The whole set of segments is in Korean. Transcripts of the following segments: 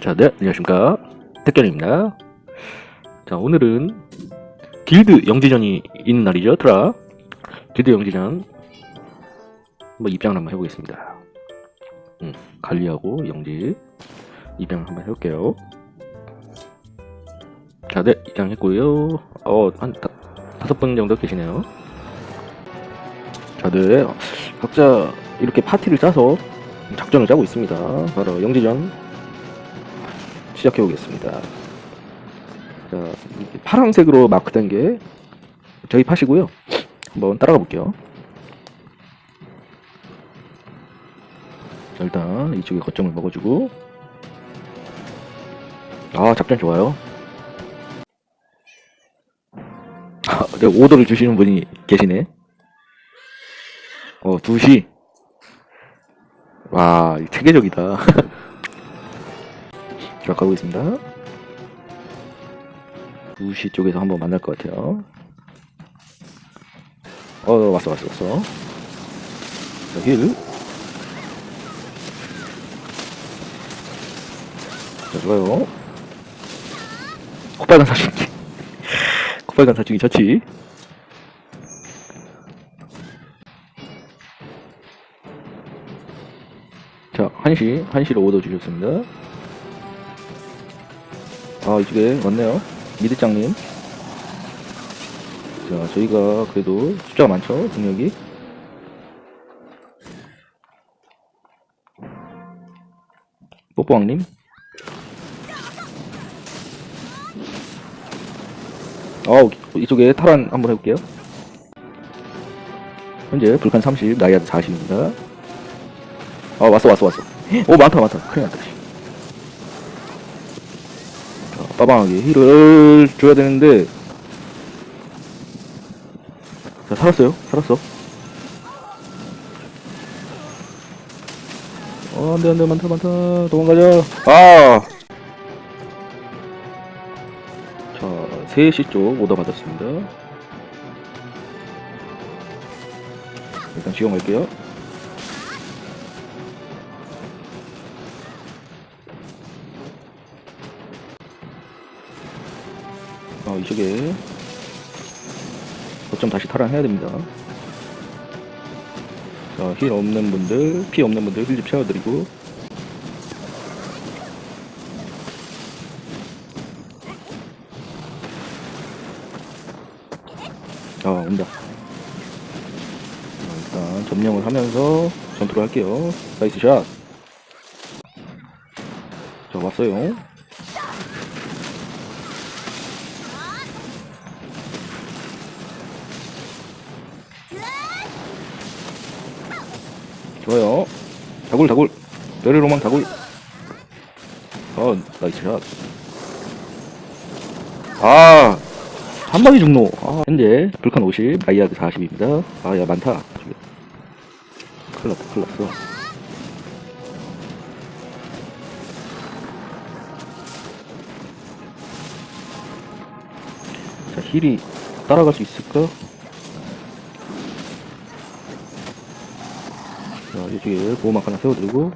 자, 네, 안녕하십니까. 택견입니다. 자, 오늘은 길드 영지전이 있는 날이죠, 트라. 길드 영지전. 한번 입장을 한번 해보겠습니다. 음, 관리하고 영지. 입장을 한번 해볼게요. 자, 네, 입장했고요. 어, 한 다, 다섯 분 정도 계시네요. 자, 네. 각자 이렇게 파티를 짜서 작전을 짜고 있습니다. 바로 영지전 시작해 보겠습니다. 파란색으로 마크된 게 저희 팟이고요. 한번 따라가 볼게요. 자, 일단 이쪽에 거점을 먹어주고 아 작전 좋아요. 아, 네, 오더를 주시는 분이 계시네. 어, 2시. 와, 체계적이다. 자, 가고 있습니다. 2시 쪽에서 한번 만날 것 같아요. 어, 왔어, 왔어, 왔어. 자, 힐. 자, 좋아요. 코빨간 사춘기. 코빨간 사춘기 처치. 자, 한시, 한시로 오더 주셨습니다. 아, 이쪽에 왔네요. 미드장님. 자, 저희가 그래도 숫자가 많죠, 능력이. 뽀뽀왕님. 아, 이쪽에 탈환 한번 해볼게요. 현재 불칸 30, 나이아드 40입니다. 아, 왔어, 왔어, 왔어. 오, 많다, 많다. 큰일 났다. 씨. 자, 빠방하게 힐을 줘야 되는데. 자, 살았어요. 살았어. 어, 안 돼, 안 돼. 많다, 많다. 도망가자. 아! 자, 3시 쪽 오더 받았습니다. 일단 지원 갈게요. 어, 이쪽에 거점 다시 탈환해야 됩니다. 자, 힐 없는 분들, 피 없는 분들 힐 좀 채워드리고 아, 온다. 자, 일단 점령을 하면서 전투를 할게요. 나이스 샷. 자, 왔어요. 좋아요. 다굴, 다굴. 베르로만 다굴. 어, 나이스 샷. 아, 한 방에 죽노. 아, 현재 불칸 50, 나이아드 40입니다. 아, 야, 많다. 큰일 났다, 큰일 났어. 자, 힐이 따라갈 수 있을까? 자, 이쪽에 보호막 하나 세워드리고.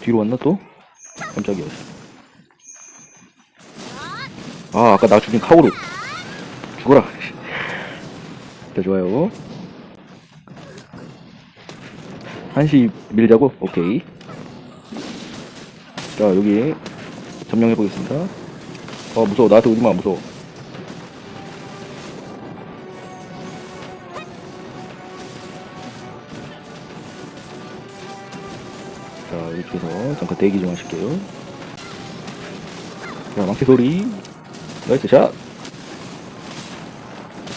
뒤로 왔나 또? 깜짝이야. 아, 아까 나 죽인 카오루. 죽어라. 자, 좋아요. 한시 밀자고? 오케이. 자, 여기 점령해보겠습니다. 어, 무서워. 나한테 오지마, 무서워. 자, 이쪽에서 잠깐 대기 좀 하실게요. 자, 망치 소리. 나이스 샷.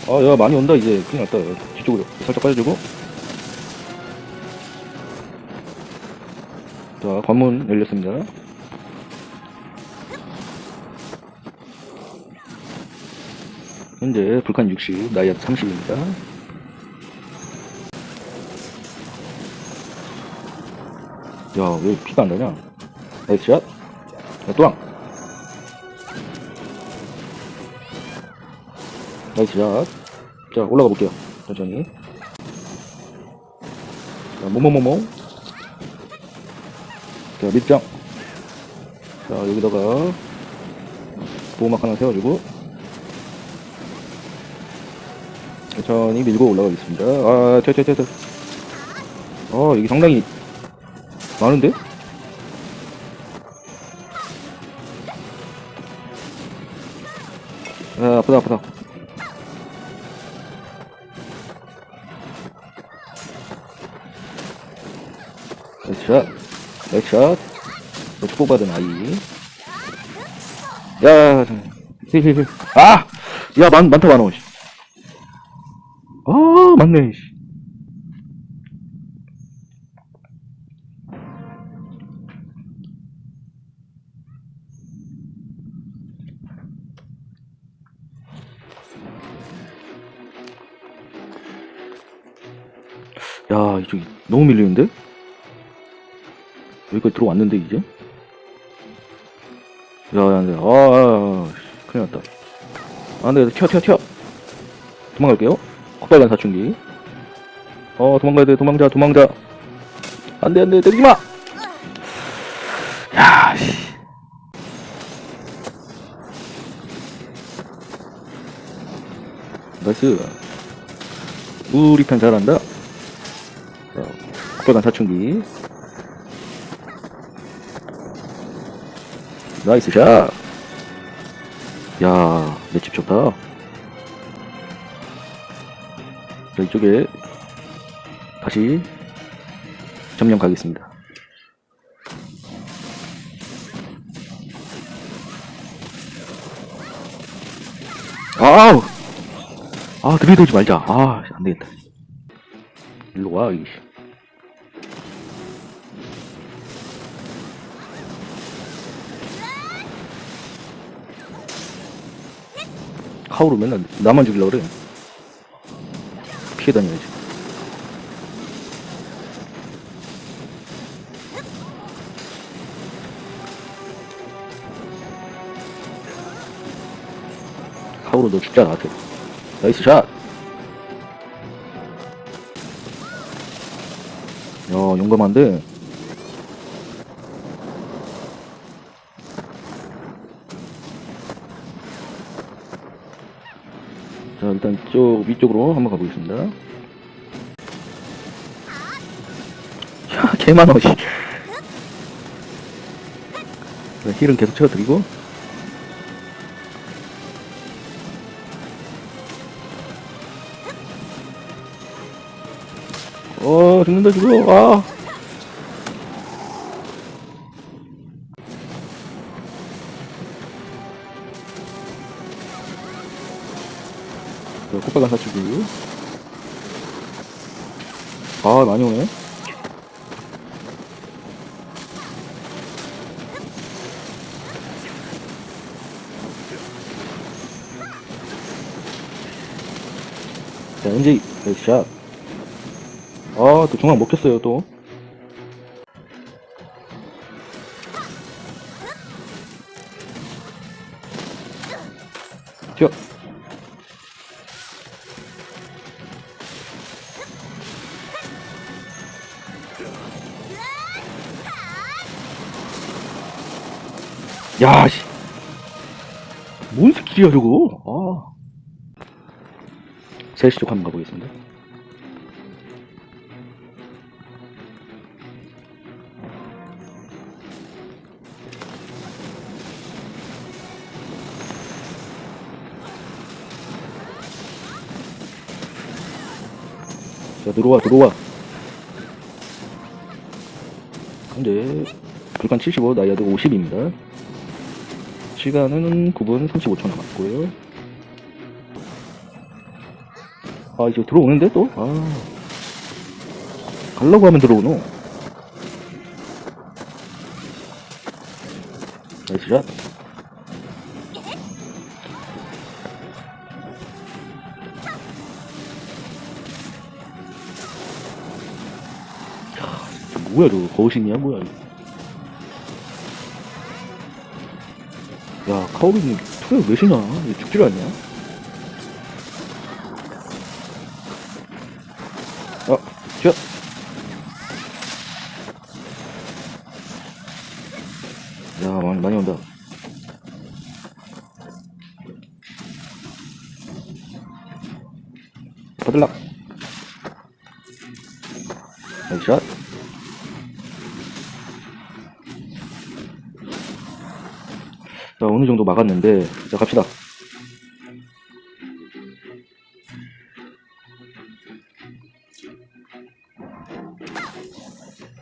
아, 야, 많이 온다, 이제. 큰일 났다. 뒤쪽으로 살짝 빠져주고. 자, 관문 열렸습니다. 현재 불칸 60, 나이아드 30입니다. 야, 왜 피가 안 나냐? 나이스 샷. 야, 또왕. 나이스 샷. 자, 올라가 볼게요. 천천히. 자, 모모모모. 자, 밑장. 자, 여기다가 보호막 하나 세워주고 천천히 밀고 올라가겠습니다. 아, 저, 저, 저, 저. 어, 여기 상당히 많은데? 아, 아프다, 아프다. 나이스샷. 너 축복받은 아이. 야, 힐힐힐. 아! 야, 많, 많다, 많어, 씨. 아, 맞네, 씨. 야, 이쪽이 너무 밀리는데? 여기까지 들어왔는데, 이제? 야, 안 돼. 아, 아, 아, 씨, 큰일 났다. 안 돼, 튀어, 튀어, 튀어. 도망갈게요. 콧발간 사춘기. 어, 도망가야 돼, 도망자, 도망자. 안 돼, 안 돼, 때리지 마! 야, 씨. 나이스. 우리 편 잘한다. 자, 콧발간 사춘기. 나이스 샷. 야, 맷집 좋다. 자, 이쪽에 다시 점령 가겠습니다. 아우! 아, 들이대지 말자. 아, 안 되겠다. 일로 와, 이씨. 카오로 맨날 나만 죽이려고 그래. 피해 다녀야지. 카오로 너 죽자, 나한테. 나이스 샷! 야, 용감한데? 자, 일단 이쪽 위쪽으로 한번 가보겠습니다. 야, 개 많아, 씨. 자, 힐은 계속 채워드리고. 어, 죽는다, 죽어. 아. 아, 많이 오네. 자, NJ, 샷. 아, 또 중앙 먹혔어요, 또. 야, 씨. 뭔 스킬이야, 저거? 아. 셋시 쪽 한번 가보겠습니다. 자, 들어와, 들어와. 근데, 불칸 75, 나이아드 50입니다. 시간은 9분 35초 남았고요. 아, 이제 들어오는데, 또? 아. 가려고 하면 들어오노. 나이스 샷. 뭐야 저거 거신이야 뭐야 야, 카오리님 투력 왜 쉬나? 왜 죽질 않냐? 아, 자. 야, 많이, 많이 온다. 받을락. 나이샷. 자, 어느 정도 막았는데, 자, 갑시다.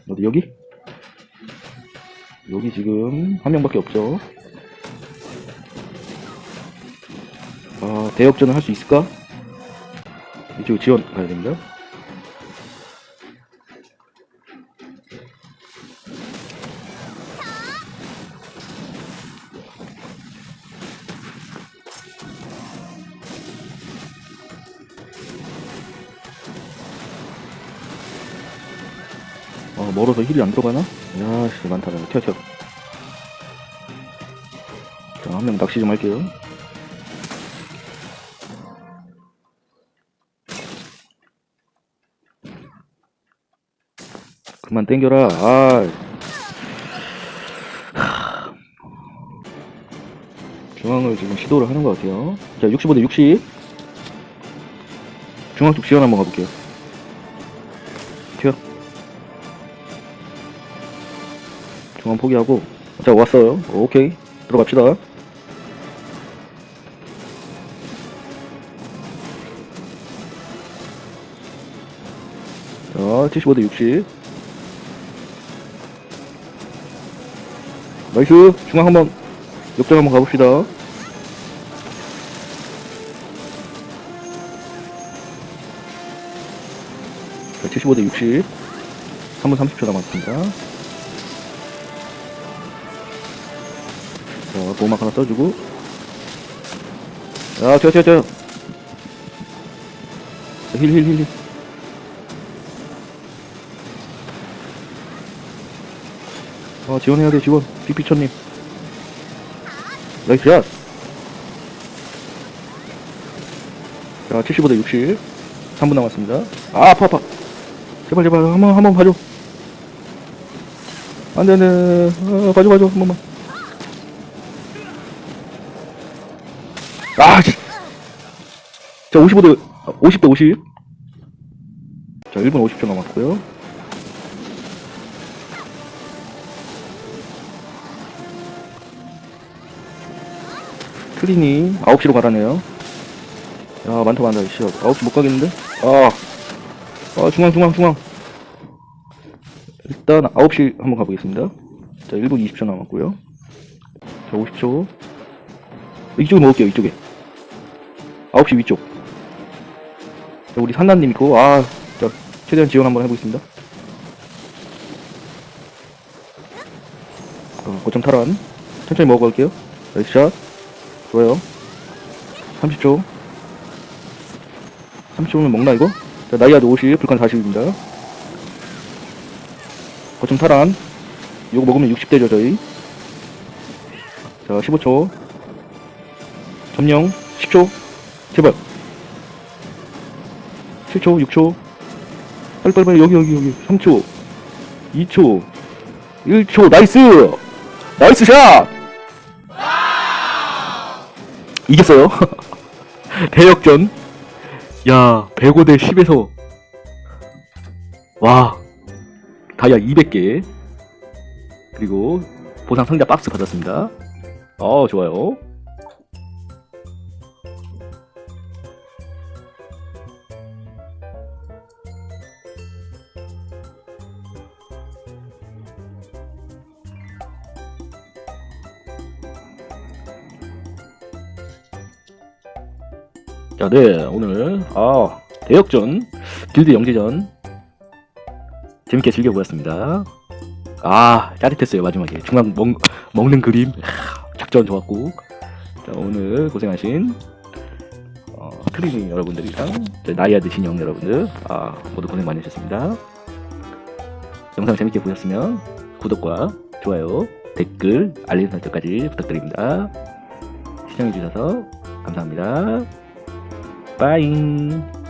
어디, 여기? 여기 지금 한 명밖에 없죠. 아, 대역전을 할 수 있을까? 이쪽 지원 가야 됩니다. 어, 멀어서 힐이 안 들어가나? 야, 씨, 많다. 튀어, 튀어. 자, 한 명 낚시 좀 할게요. 그만 땡겨라. 아. 하. 중앙을 지금 시도를 하는 것 같아요. 자, 65대 60. 중앙 쪽 지원 한번 가볼게요. 중앙 포기하고. 자, 왔어요. 오케이. 들어갑시다. 자, 75대 60. 나이스. 중앙 한번, 역전 한번 가봅시다. 자, 75대 60. 3분 30초 남았습니다. 자, 보호막 하나 써주고. 야, 저, 저, 저. 힐, 힐, 힐, 힐. 어, 지원해야 돼, 지원. 삐삐천님. 나이스 샷. 자, 75대 60. 3분 남았습니다. 아, 아파, 아파. 제발, 제발, 한 번, 한 번 봐줘. 안 돼, 안 돼. 어, 봐줘, 봐줘, 한 번만. 아, 씨. 자, 55대, 50대 50. 자, 1분 50초 남았고요. 트린이 9시로 가라네요. 야, 많다, 많다. 씨, 9시 못 가겠는데? 아, 아, 중앙, 중앙, 중앙. 일단 9시 한번 가보겠습니다. 자, 1분 20초 남았고요. 자, 50초. 이쪽에 먹을게요, 이쪽에. 9시 위쪽. 자, 우리 산나님 있고, 아, 자, 최대한 지원 한번 해보겠습니다. 어, 고점 탈환. 천천히 먹어갈게요. 나이스 샷. 좋아요. 30초. 30초면 먹나, 이거? 자, 나이아드 50, 불칸 40입니다. 거점 탈환. 이거 먹으면 60대죠, 저희. 자, 15초. 점령. 10초. 제발. 7초, 6초. 빨리, 빨리, 빨리, 여기, 여기, 여기. 3초. 2초. 1초. 나이스! 나이스 샷! 이겼어요. 대역전. 야, 105대 10에서. 와. 다이아 200개. 그리고 보상 상자 박스 받았습니다. 어, 좋아요. 자, 네, 오늘, 아, 대역전, 길드 영재전, 재밌게 즐겨보았습니다. 아, 짜릿했어요, 마지막에. 중앙 먹, 먹는 그림, 하, 작전 좋았고. 자, 오늘 고생하신, 어, 트리밍 여러분들이랑, 저 나이아드 진영 여러분들, 아, 모두 고생 많이 하셨습니다. 영상 재밌게 보셨으면, 구독과 좋아요, 댓글, 알림 설정까지 부탁드립니다. 시청해주셔서 감사합니다. 빠잉.